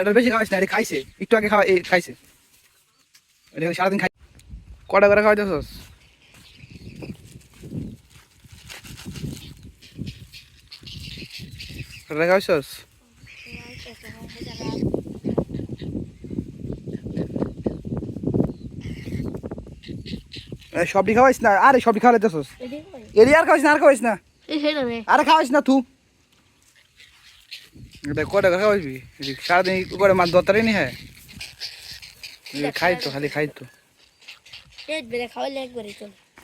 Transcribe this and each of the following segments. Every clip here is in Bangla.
এটা বেশি খাওয়াইস না এটা খাইছে একটু আগে খাওয়া এই খাইছে। এটা সারাদিন খাই কটা করে খাওয়াইতেছস? কটা খাওয়াইছস? সবটি খাওয়াইস না আরে সবটি খাওয়াইতেছস। এরি আর খাওয়াইস না আর খাওয়াইস না। আরে খাওয়াইস না তুই করে খাওয়াইবি এটি সারাদিন করে মাছ দরতারই নি হ্যাঁ খাই তো খালি খাই তো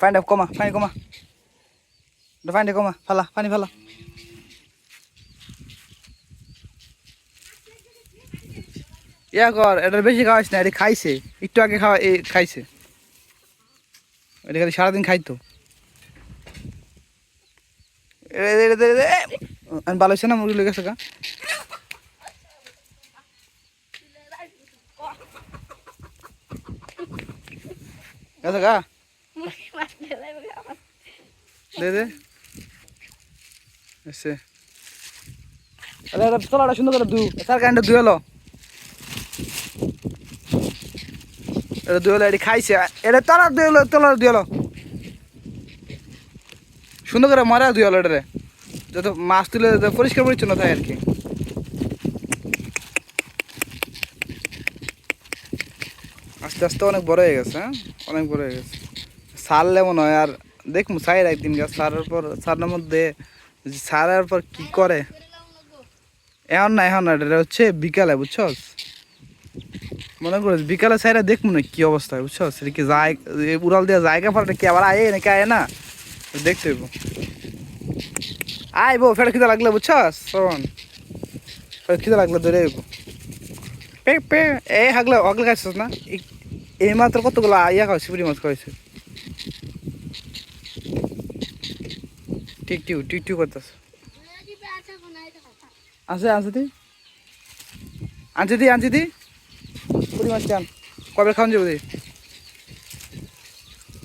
পানিটা কমা পানি কমা পানিটা কমা ফালা পানি ফালা ইয়া কর এটা বেশি খাওয়াইস না এটা খাইছে একটু আগে খাওয়া এই খাইছে এটা খালি সারাদিন খাইতো ভালো হয়েছে না মুরগি গেছে গা গেছে গা দে দে। এসে। আরে আরে তলাটা সুন্দর করে দু স্যার, কারেন্টটা ধুয়ে লো। এটা ধুয়ে লো, এটি খাইছে। এটা তলা ধুয়ে লো, তলা ধুয়ে লো। সুন্দর করে মারা ধুয়ে লো এটা যত মাছ তুলে পরিষ্কার পরিচ্ছন্ন থাকে আর কি। আস্তে আস্তে অনেক বড় হয়ে গেছে হ্যাঁ? অনেক বড় হয়ে গেছে। সারলে মনে হয় আর দেখমু সাইড একদিন গাছ, সারার পর, সারার মধ্যে সারার পর কি করে? এখন না এখন না, এটা হচ্ছে বিকালে, বুঝছস? মনে করো বিকালে সাইডে দেখব না কি অবস্থা বুঝছস? এটা কি যায় উড়াল দেওয়া জায়গা ফালটা কি আবার আয় নাকি আয় না? দেখতে হইব। আয় বো ফের খিদে লাগলে, বুঝছস? শোন। ফের খিদে লাগলে ধরে আইব পে পে, এ, হাগলে হগলে খাইছিস না? এই- মাত্র কতগুলো ইয়া খাওয়াইছি, পুরি মাছ খাওয়াইছে? টিক টিউ টিক টিউ করতেছ। আছে আছে দি। আনছি দি আনছি দি। পুরি মাছ আন। কবে খাওয়ান যাব দি?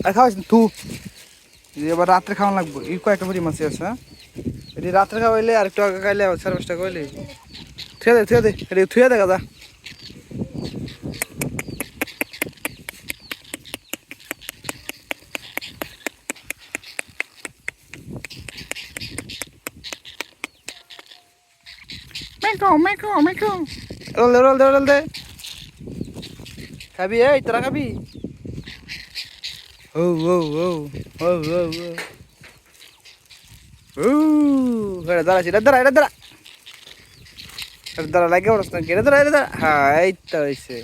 আর খাওয়াইস তু এবার রাত্রে খাওয়ান লাগবো। এই কয়েকটা পুরি মাছ আছে হ্যাঁ? এটি রাত্রে খাওয়াইলে আর একটু আগে খাইলে সাড়ে পাঁচটা খাওয়াইলে। থুয়ে দে থুয়ে দে থুয়ে দে, গাদা। মেকো মেকো মেকো রোল দে রোল দে রোল দে খাবি এই তোরা খাবি ও ও ও ও ও ও ও এটা দাঁড়া এটা দাঁড়া এটা দাঁড়া এটা দাঁড়া লাগে ওরস না এটা দাঁড়া এটা দাঁড়া হ্যাঁ এই তো হয়েছে